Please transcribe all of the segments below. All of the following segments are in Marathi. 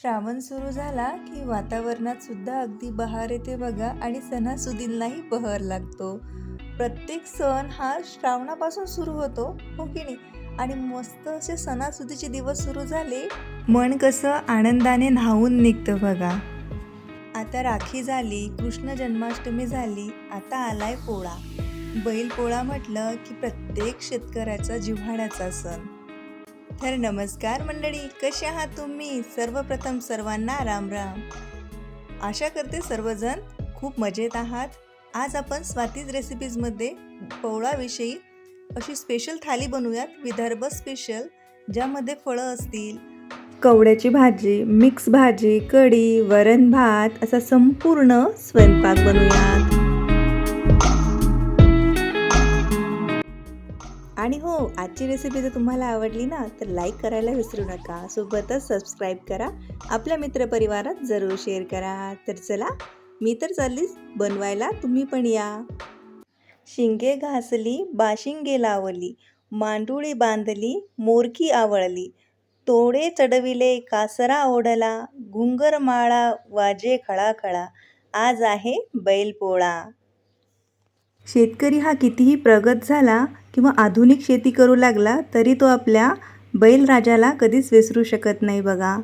श्रावण सुरू झाला की वातावरणात सुद्धा अगदी बहार येते बघा आणि सणासुदींनाही बहर लागतो. प्रत्येक सण हा श्रावणापासून सुरू होतो हो की नाही? आणि मस्त असे सणासुदीचे दिवस सुरू झाले मन कसं आनंदाने न्हावून निघतं बघा. आता राखी झाली कृष्ण जन्माष्टमी झाली आता आलाय पोळा. बैल पोळा म्हटलं की प्रत्येक शेतकऱ्याचा जिव्हाळ्याचा सण. तर नमस्कार मंडळी कसे आहात तुम्ही? सर्वप्रथम सर्वांना राम राम. आशा करते सर्वजण खूप मजेत आहात. आज आपण स्वातीज रेसिपीजमध्ये पोळाविषयी अशी स्पेशल थाली बनवूयात विदर्भ स्पेशल ज्यामध्ये फळं असतील कवड्याची भाजी मिक्स भाजी कढी वरण भात असा संपूर्ण स्वयंपाक बनवूयात. आणि हो आजची रेसिपी जर तुम्हाला आवडली ना तर लाईक करायला विसरू नका. सोबतच सबस्क्राईब करा. आपल्या मित्रपरिवारात जरूर शेअर करा. तर चला मी तर चाललीच. बनवायला तुम्ही पण या. शिंगे घासली बाशिंगे लावली मांडुळी बांधली मोरकी आवळली तोडे चढविले कासरा ओढला घुंगर माळा वाजे खळाखळा. आज आहे बैलपोळा. शेतकरी हा कितीही प्रगत झाला किंवा आधुनिक शेती करू लागला तरी तो आपल्या बैलराजाला कधीच विसरू शकत नाही बघा.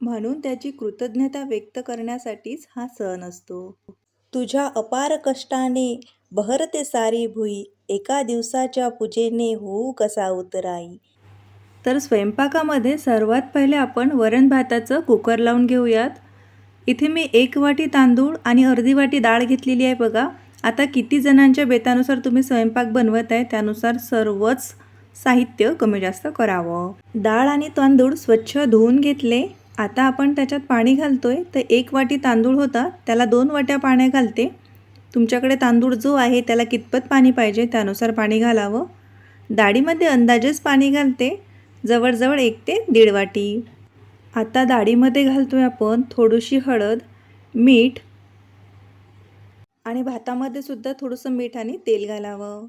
म्हणून त्याची कृतज्ञता व्यक्त करण्यासाठीच हा सण असतो. तुझ्या अपार कष्टाने बहरते सारी भुई एका दिवसाच्या पूजेने होऊ कसा उतराई? तर स्वयंपाकामध्ये सर्वात पहिले आपण वरण भाताचं कुकर लावून घेऊयात. इथे मी एक वाटी तांदूळ आणि अर्धी वाटी डाळ घेतलेली आहे बघा. आता किती जणांच्या बेतानुसार तुम्ही स्वयंपाक बनवत आहे त्यानुसार सर्वच साहित्य कमी जास्त करावं. डाळ आणि तांदूळ स्वच्छ धुवून घेतले. आता आपण त्याच्यात पाणी घालतोय. तर एक वाटी तांदूळ होता त्याला दोन वाट्या पाण्या घालते. तुमच्याकडे तांदूळ जो आहे त्याला कितपत पाणी पाहिजे त्यानुसार पाणी घालावं. डाळीमध्ये अंदाजेच पाणी घालते जवळजवळ एक ते दीड वाटी. आता डाळीमध्ये घालतोय आपण थोडीशी हळद मीठ आणि भातामध्ये सुद्धा थोडंसं मीठ आणि तेल घालावं.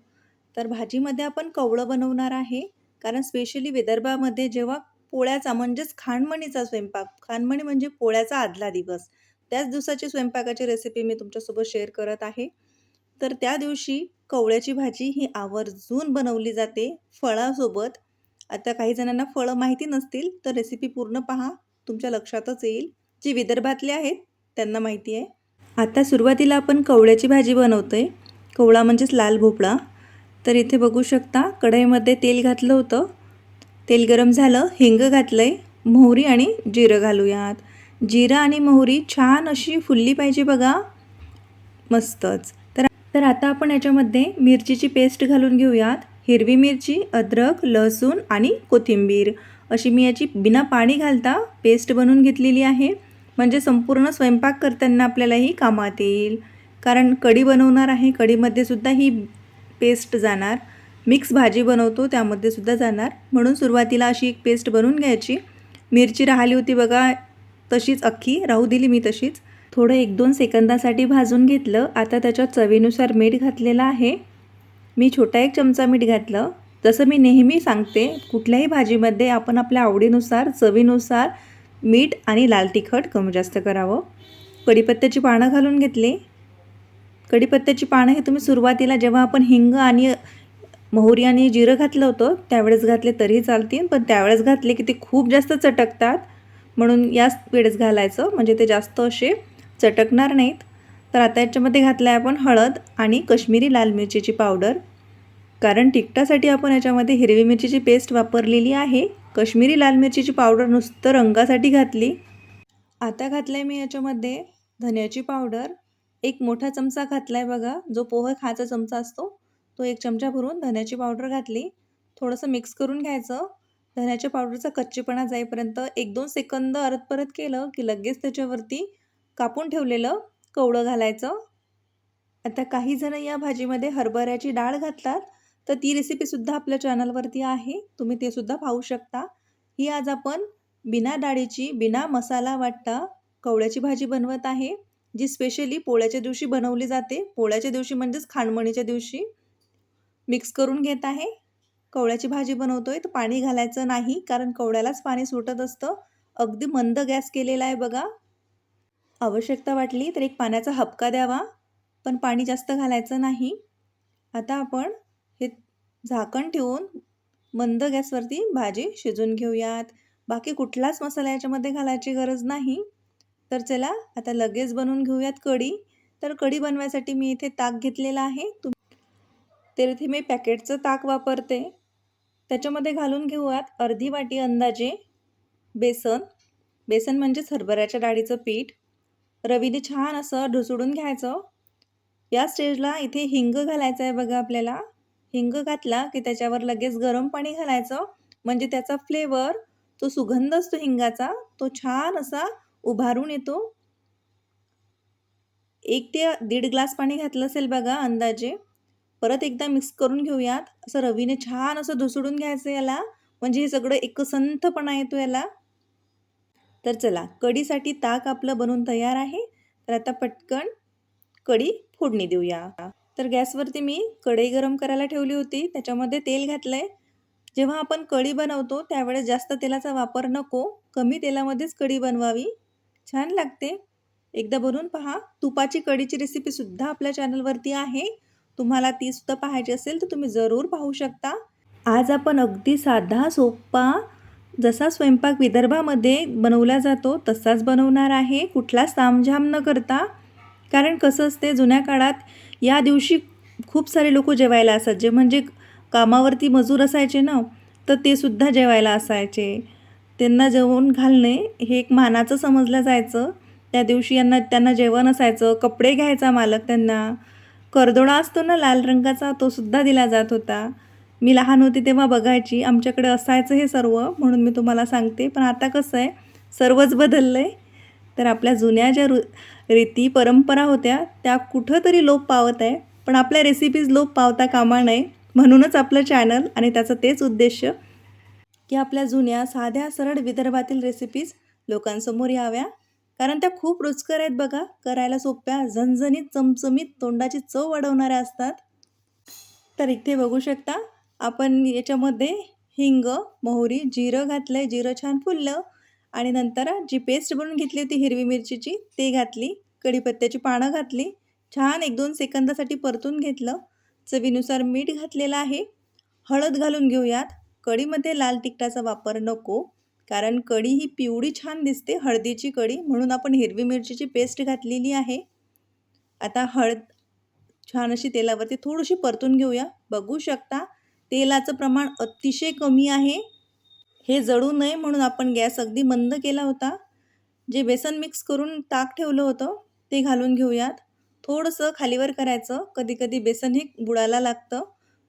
तर भाजीमध्ये आपण कवळं बनवणार आहे. कारण स्पेशली विदर्भामध्ये जेव्हा पोळ्याचा म्हणजेच खाणमणीचा स्वयंपाक खाणमणी म्हणजे पोळ्याचा आदला दिवस. त्याच दिवसाची स्वयंपाकाची रेसिपी मी तुमच्यासोबत शेअर करत आहे. तर त्या दिवशी कवळ्याची भाजी ही आवर्जून बनवली जाते फळासोबत. आता काही जणांना फळं माहिती नसतील तर रेसिपी पूर्ण पहा. तुमच्या लक्षातच येईल. जी विदर्भातली आहेत त्यांना माहिती आहे. आता सुरुवातीला आपण कवळ्याची भाजी बनवतो आहे कवळा म्हणजेच लाल भोपळा. तर इथे बघू शकता कढईमध्ये तेल घातलं होतं. तेल गरम झालं हिंग घातलं आहे मोहरी आणि जिरं घालूयात. जिरं आणि मोहरी छान अशी फुलली पाहिजे बघा. मस्तच. तर तर आता आपण याच्यामध्ये मिरचीची पेस्ट घालून घेऊयात. हिरवी मिरची अद्रक लसूण आणि कोथिंबीर. अशी मी याची बिना पाणी घालता पेस्ट बनवून घेतलेली आहे. म्हणजे संपूर्ण स्वयंपाक करताना आपल्याला ही कामात येईल. कारण कढी बनवणार आहे कढीमध्ये सुद्धा ही पेस्ट जाणार. मिक्स भाजी बनवतो त्यामध्ये सुद्धा जाणार. म्हणून सुरुवातीला अशी एक पेस्ट बनवून घ्यायची. मिरची राहिली होती बघा तशीच अख्खी. राहू दिली मी तशीच. थोडं एक दोन सेकंदासाठी भाजून घेतलं. आता त्याच्यात चवीनुसार मीठ घातलेलं आहे. मी छोटा एक चमचा मीठ घातलं. जसं मी नेहमी सांगते कुठल्याही भाजीमध्ये आपण आपल्या आवडीनुसार चवीनुसार मीठ आणि लाल तिखट कमी जास्त करावं. कढीपत्त्याची पानं घालून घेतली. कढीपत्त्याची पानं हे तुम्ही सुरुवातीला जेव्हा आपण हिंग आणि मोहरी आणि जिरं घातलं होतं त्यावेळेस घातले तरीही चालतील पण त्यावेळेस घातले की ते खूप जास्त चटकतात. म्हणून याच वेळेस घालायचं म्हणजे ते जास्त असे चटकणार नाहीत. तर आता याच्यामध्ये घातलं आहे आपण हळद आणि कश्मीरी लाल मिरचीची पावडर. कारण तिखटासाठी आपण याच्यामध्ये हिरवी मिरचीची पेस्ट वापरलेली आहे. कश्मीरी लाल मिरचीची पावडर नुसतं रंगासाठी घातली. आता घातलं आहे मी याच्यामध्ये धन्याची पावडर. एक मोठा चमचा घातला आहे बघा. जो पोहे खायचा चमचा असतो तो एक चमचा भरून धन्याची पावडर घातली. थोडंसं मिक्स करून घ्यायचं. धन्याच्या पावडरचा कच्चेपणा जाईपर्यंत एक दोन सेकंद अरत परत केलं की लगेच त्याच्यावरती कापून ठेवलेलं कवळं घालायचं. आता काही जण या भाजीमध्ये हरभऱ्याची डाळ घाततात तर ती रेसिपीसुद्धा आपल्या चॅनलवरती आहे. तुम्ही ते सुद्धा पाहू शकता. ही आज आपण बिना डाळीची बिना मसाला वाटता कवळ्याची भाजी बनवत आहे जी स्पेशली पोळ्याच्या दिवशी बनवली जाते. पोळ्याच्या दिवशी म्हणजेच खांडमणीच्या दिवशी मिक्स करून घेत आहे. कवळ्याची भाजी बनवतोय तर पाणी घालायचं नाही कारण कवळ्यालाच पाणी सुटत असतं. अगदी मंद गॅस केलेला आहे बघा. आवश्यकता वाटली तर एक पाण्याचा हपका द्यावा पण पाणी जास्त घालायचं नाही. आता आपण झाकण ठेवून मंद गॅसवरती भाजी शिजून घेऊयात. बाकी कुठलाच मसाला याच्यामध्ये घालायची गरज नाही. तर चला आता लगेच बनवून घेऊयात कढी. तर कढी बनवायसाठी मी इथे ताक घेतलेला आहे. तुम तर इथे मी पॅकेटचं ताक वापरते. त्याच्यामध्ये घालून घेऊयात अर्धी वाटी अंदाजे बेसन. बेसन म्हणजेच हरभऱ्याच्या डाळीचं पीठ. रवीने छान असं ढुसडून घ्यायचं. या स्टेजला इथे हिंग घालायचं आहे बघा आपल्याला. हिंग घातला की त्याच्यावर लगेच गरम पाणी घालायचं. म्हणजे त्याचा फ्लेवर तो सुगंध असतो हिंगाचा तो छान असा उभारून येतो. एक ते दीड ग्लास पाणी घातलं असेल बघा अंदाजे. परत एकदा मिक्स करून घेऊयात. असं रवीने छान असं धुसडून घ्यायचं याला. म्हणजे हे सगळं एकसंथपणा येतो याला. तर चला कढीसाठी ताक आपलं बनवून तयार आहे. तर आता पटकन कढी फोडणी देऊया. तर गॅसवरती मी कढई गरम करायला ठेवली होती. त्याच्यामध्ये तेल घातलं आहे जेव्हा आपण कढी बनवतो त्यावेळेस जास्त तेलाचा वापर नको. कमी तेलामध्येच कढी बनवावी. छान लागते. एकदा बनवून पहा. तुपाची कढीची रेसिपीसुद्धा आपल्या चॅनलवरती आहे. तुम्हाला तीसुद्धा पाहायची असेल तर तुम्ही जरूर पाहू शकता. आज आपण अगदी साधा सोपा जसा स्वयंपाक विदर्भामध्ये बनवला जातो तसाच बनवणार आहे. कुठलाच तामझाम न करता. कारण कसं असते जुन्या काळात या दिवशी खूप सारे लोक जेवायला असतात जे म्हणजे कामावरती मजूर असायचे ना तर ते सुद्धा जेवायला असायचे. त्यांना जेवण घालणे हे एक मानाचं समजलं जायचं. त्या दिवशी यांना त्यांना जेवण असायचं कपडे घ्यायचा मालक त्यांना. करदोडा असतो ना लाल रंगाचा तो सुद्धा दिला जात होता. मी लहान होते तेव्हा बघायची आमच्याकडे असायचं हे सर्व म्हणून मी तुम्हाला सांगते. पण आता कसं आहे सर्वच बदललं आहे तर आपल्या जुन्या ज्या रु रीती परंपरा होत्या त्या कुठंतरी लोप पावत आहे. पण आपल्या रेसिपीज लोप पावता कामा नये म्हणूनच आपलं चॅनल आणि त्याचं तेच उद्देश की आपल्या जुन्या साध्या सरळ विदर्भातील रेसिपीज लोकांसमोर याव्या. कारण त्या खूप रुचकर आहेत बघा. करायला सोप्या झणझणीत चमचमीत तोंडाची चव वाढवणाऱ्या असतात. तर इथे बघू शकता आपण याच्यामध्ये हिंग मोहरी जिरं घातलं आहे जिरं छान फुललं. आणि नंतर जी पेस्ट बनवून घेतली होती हिरवी मिरचीची ते घातली कढीपत्त्याची पानं घातली छान एक दोन सेकंदासाठी परतून घेतलं. चवीनुसार मीठ घातलेलं आहे. हळद घालून घेऊयात. कढीमध्ये लाल तिखटाचा वापर नको कारण कढी ही पिवळी छान दिसते हळदीची कढी म्हणून आपण हिरवी मिरचीची पेस्ट घातलेली आहे. आता हळद छान अशी तेलावरती थोडीशी परतून घेऊया. बघू शकता तेलाचं प्रमाण अतिशय कमी आहे. हे जळू नये म्हणून आपण गॅस अगदी मंद केला होता. जे बेसन मिक्स करून ताक ठेवलं होतं ते घालून घेऊयात. थोडंसं खालीवर करायचं. कधी कधी बेसन हे बुडायला लागतं.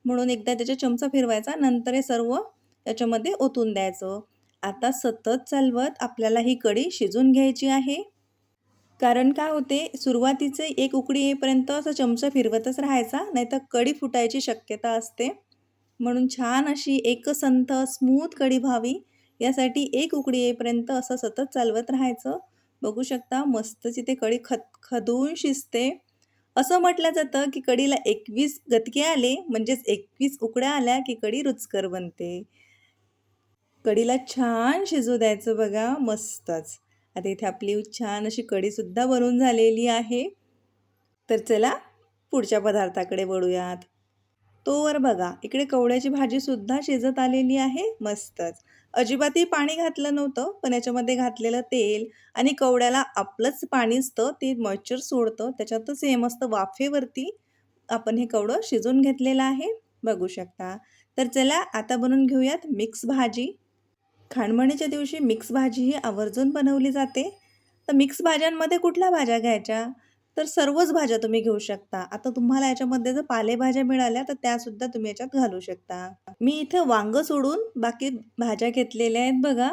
म्हणून एकदा त्याच्या चमचा फिरवायचा. नंतर हे सर्व त्याच्यामध्ये ओतून द्यायचं. आता सतत चालवत आपल्याला ही कढी शिजून घ्यायची आहे. कारण काय होते? सुरुवातीचे एक उकडी येईपर्यंत असं चमचा फिरवतच राहायचा. नाहीतर कढी फुटायची शक्यता असते. म्हणून छान अशी एकसंथ स्मूथ कढी व्हावी. यासाठी एक उकडी येईपर्यंत असं सतत चालवत राहायचं. बघू शकता मस्तच इथे कढी खत खदून शिजते. असं म्हटलं जातं की कढीला एकवीस गतके आले म्हणजेच एकवीस उकड्या आल्या की कढी रुचकर बनते. कढीला छान शिजू द्यायचं बघा मस्तच. आता इथे आपली छान अशी कढीसुद्धा बनवून झालेली आहे. तर चला पुढच्या पदार्थाकडे वळूयात. तोवर बघा. इकडे कवड्याची भाजीसुद्धा शिजत आलेली आहे. मस्तच. अजिबातही पाणी घातलं नव्हतं पण याच्यामध्ये घातलेलं तेल आणि कवड्याला आपलंच पाणी असतं ते मॉइश्चर सोडतं. त्याच्यातच हे मस्त वाफेवरती आपण हे कवडं शिजून घेतलेलं आहे. बघू शकता. तर चला आता बनवून घेऊयात मिक्स भाजी. खाणमणीच्या दिवशी मिक्स भाजी ही आवर्जून बनवली जाते. तर मिक्स भाज्यांमध्ये कुठल्या भाज्या घ्यायच्या? तर सर्वच भाज्या तुम्ही घेऊ शकता. आता तुम्हाला याच्यामध्ये जर पालेभाज्या मिळाल्या तर त्यासुद्धा तुम्ही याच्यात घालू शकता. मी इथं वांग सोडून बाकी भाज्या घेतलेल्या आहेत बघा.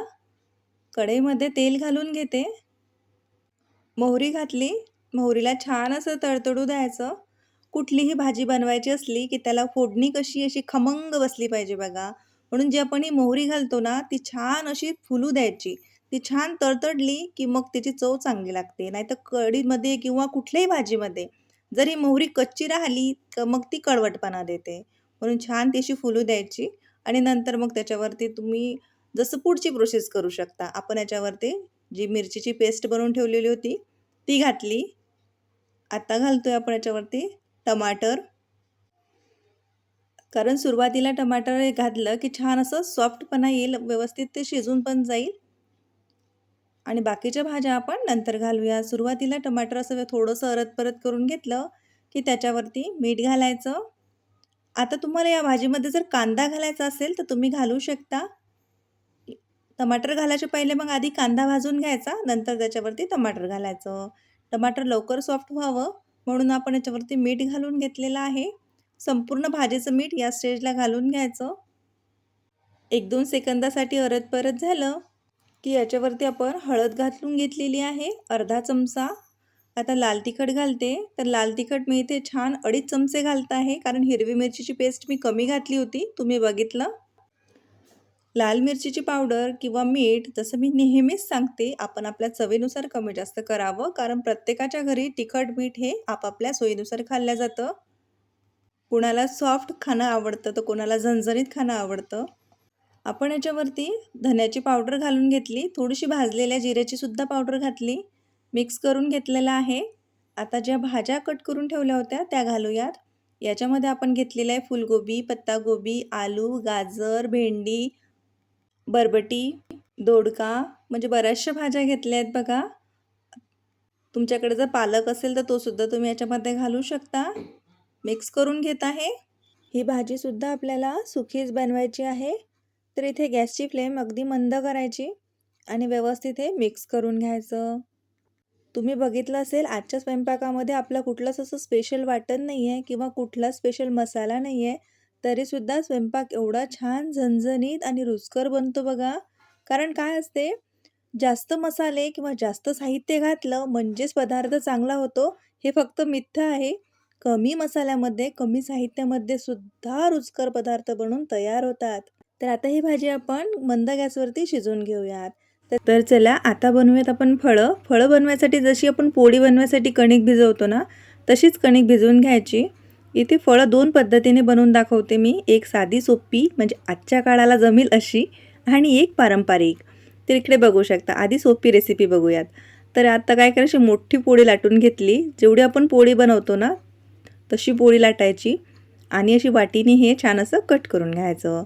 कढईमध्ये तेल घालून घेते. मोहरी घातली. मोहरीला छान असं तडतडू द्यायचं. कुठलीही भाजी बनवायची असली की त्याला फोडणी कशी अशी खमंग बसली पाहिजे बघा. म्हणून जी आपण ही मोहरी घालतो ना ती छान अशी फुलू द्यायची. ती छान तडतडली की मग त्याची चव चांगली लागते. नाहीतर कढीमध्ये किंवा कुठल्याही भाजीमध्ये जरी मोहरी कच्ची राहिली तर मग ती कडवटपणा देते. म्हणून छान ती फुलू द्यायची आणि नंतर मग त्याच्यावरती तुम्ही जसं पुढची प्रोसेस करू शकता. आपण याच्यावरती जी मिरचीची पेस्ट बनवून ठेवलेली होती ती घातली. आता घालतोय आपण याच्यावरती टमाटर. कारण सुरुवातीला टमाटर हे घातलं की छान असं सॉफ्टपणा येईल व्यवस्थित ते शिजून पण जाईल. आणि बाकीच्या भाज्या आपण नंतर घालूया. सुरुवातीला टमाटर असं थोडंसं अरत परत करून घेतलं की त्याच्यावरती मीठ घालायचं. आता तुम्हाला या भाजीमध्ये जर कांदा घालायचा असेल तर तुम्ही घालू शकता. टमाटर घालायचे पहिले मग आधी कांदा भाजून घ्यायचा नंतर त्याच्यावरती टमाटर घालायचं. टमाटर लवकर सॉफ्ट व्हावं म्हणून आपण याच्यावरती मीठ घालून घेतलेलं आहे. संपूर्ण भाजीचं मीठ या स्टेजला घालून घ्यायचं. एक दोन सेकंदासाठी अरत परत झालं. की याच्यावरती आपण हळद घातलून घेतलेली आहे अर्धा चमचा. आता लाल तिखट घालते. तर लाल तिखट मी इथे छान अडीच चमचे घालत आहे कारण हिरवी मिरचीची पेस्ट मी कमी घातली होती तुम्ही बघितलं. लाल मिरचीची पावडर किंवा मीठ जसं मी नेहमीच सांगते आपण आपल्या चवीनुसार कमी जास्त करावं कारण प्रत्येकाच्या घरी तिखट मीठ हे आपापल्या सोयीनुसार खाल्लं जातं. कोणाला सॉफ्ट खाणं आवडतं तर कोणाला झणझणीत खाणं आवडतं. आपण याच्यावरती धन्याची पावडर घालून घेतली थोडीशी भाजलेल्या जिऱ्याची सुद्धा पावडर घातली मिक्स करून घेतलेला आहे. आता ज्या भाज्या कट करून ठेवल्या होत्या त्या घालूयात. याच्यामध्ये आपण घेतलेलं आहे फुलगोबी पत्तागोबी आलू गाजर भेंडी बरबटी दोडका म्हणजे बऱ्याचशा भाज्या घेतल्या आहेत बघा. तुमच्याकडे जर पालक असेल तर तो सुद्धा तुम्ही याच्यामध्ये घालू शकता. मिक्स करून घेत आहे. ही भाजीसुद्धा आपल्याला सुखीच बनवायची आहे. तर इथे गॅसची फ्लेम अगदी मंद करायची आणि व्यवस्थित हे मिक्स करून घ्यायचं. तुम्ही बघितलं असेल आजच्या स्वयंपाकामध्ये आपला कुठलंच असं स्पेशल वाटण नाही आहे किंवा कुठला स्पेशल मसाला नाही आहे तरीसुद्धा स्वयंपाक एवढा छान झणझणीत आणि रुचकर बनतो बघा. कारण काय असते जास्त मसाले किंवा जास्त साहित्य घातलं म्हणजेच पदार्थ चांगला होतो हे फक्त मिथ्य आहे. कमी मसाल्यामध्ये कमी साहित्यामध्ये सुद्धा रुचकर पदार्थ बनून तयार होतात. तर आता ही भाजी आपण मंद गॅसवरती शिजवून घेऊयात. तर चला आता बनवूयात आपण फळं. फळं बनवायसाठी जशी आपण पोळी बनवायसाठी कणिक भिजवतो ना तशीच कणिक भिजवून घ्यायची. इथे फळं दोन पद्धतीने बनवून दाखवते मी. एक साधी सोपी म्हणजे आजच्या काळाला जमेल अशी आणि एक पारंपरिक. तर इकडे बघू शकता आधी सोपी रेसिपी बघूयात. तर आता काय करायची मोठी पोळी लाटून घेतली. जेवढी आपण पोळी बनवतो ना तशी पोळी लाटायची. आणि अशी वाटीने हे छान असं कट करून घ्यायचं.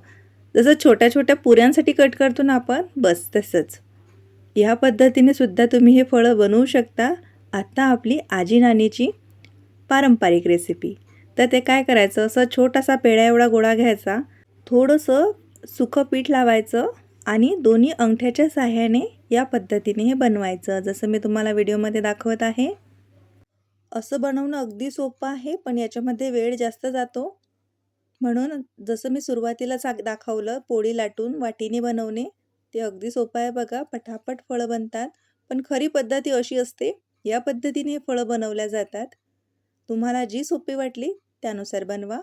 जसं छोट्या छोट्या पुऱ्यांसाठी कट करतो ना आपण बस तसंच. ह्या पद्धतीने सुद्धा तुम्ही हे फळं बनवू शकता. आत्ता आपली आजी नानीची पारंपरिक रेसिपी तर ते काय करायचं? असं छोटासा पेढ्या एवढा गोळा घ्यायचा. थोडंसं सुखं पीठ लावायचं आणि दोन्ही अंगठ्याच्या साह्याने या पद्धतीने हे बनवायचं जसं मी तुम्हाला व्हिडिओमध्ये दाखवत आहे. असं बनवणं अगदी सोपं आहे पण याच्यामध्ये वेळ जास्त जातो. म्हणून जसं मी सुरुवातीला सा दाखवलं पोळी लाटून वाटीने बनवणे ते अगदी सोपं आहे बघा पटापट फळं बनतात. पण खरी पद्धती अशी असते या पद्धतीने फळं बनवल्या जातात. तुम्हाला जी सोपी वाटली त्यानुसार बनवा.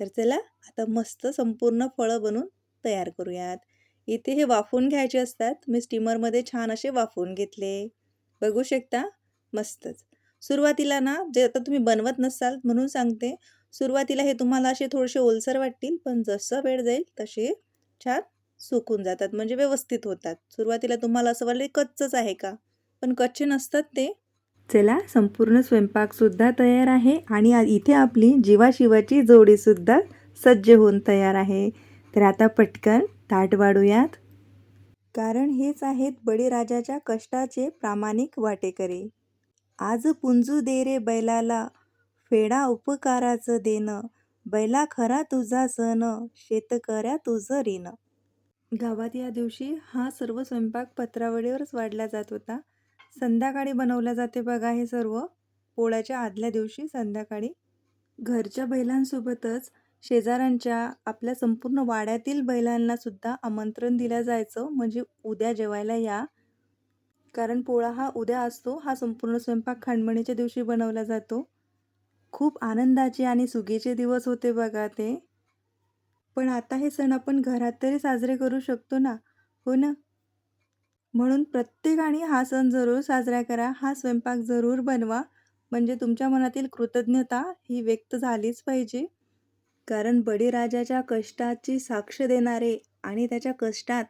तर चला आता मस्त संपूर्ण फळं बनवून तयार करूयात. इथे हे वाफवून घ्यायचे असतात. मी स्टीमरमध्ये छान असे वाफवून घेतले. बघू शकता मस्तच. सुरुवातीला ना जे आता तुम्ही बनवत नसाल म्हणून सांगते सुरुवातीला हे तुम्हाला असे थोडेसे ओलसर वाटतील पण जसं वेळ जाईल तसे छान सुकून जातात म्हणजे व्यवस्थित होतात. सुरुवातीला तुम्हाला असं वाटलं कच्चच आहे का? पण कच्चे नसतात ते. चला संपूर्ण स्वयंपाकसुद्धा तयार आहे आणि इथे आपली जीवाशिवाची जोडीसुद्धा सज्ज होऊन तयार आहे. तर आता पटकन ताट वाढूयात. कारण हेच आहेत बळीराजाच्या कष्टाचे प्रामाणिक वाटेकरी. आज पुंजू दे रे बैलाला फेडा उपकाराचं देणं. बैला खरा तुझा सण शेतकऱ्या तुझं ऋण गावात या दिवशी हा सर्व स्वयंपाक पत्रावळीवरच वाढला जात होता. संध्याकाळी बनवल्या जाते बघा हे सर्व. पोळ्याच्या आदल्या दिवशी संध्याकाळी. घरच्या बैलांसोबतच शेजाऱ्यांच्या आपल्या संपूर्ण वाड्यातील बैलांना सुद्धा आमंत्रण दिलं जायचं. म्हणजे उद्या जेवायला या. कारण पोळा हा उद्या असतो. हा संपूर्ण स्वयंपाक खांडमणीच्या दिवशी बनवला जातो. खूप आनंदाचे आणि सुगीचे दिवस होते बघा ते. पण आता हे सण आपण घरात तरी साजरे करू शकतो ना? हो ना? म्हणून प्रत्येकाने हा सण जरूर साजरा करा हा स्वयंपाक जरूर बनवा. म्हणजे तुमच्या मनातील कृतज्ञता ही व्यक्त झालीच पाहिजे. कारण बळीराजाच्या कष्टाची साक्ष देणारे आणि त्याच्या कष्टात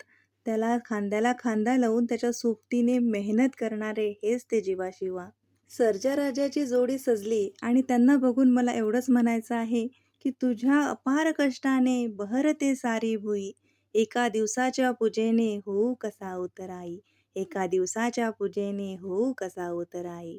त्याला खांद्याला खांदा लावून त्याच्या सोबतीने मेहनत करणारे हेच ते जीवाशिवा. सर्जा राजाची जोडी सजली आणि त्यांना बघून मला एवढंच म्हणायचं आहे, की तुझ्या अपार कष्टाने बहरते सारी भुई, एका दिवसाच्या पूजेने होऊ कसा उतराई, एका दिवसाच्या पूजेने होऊ कसा उतराई.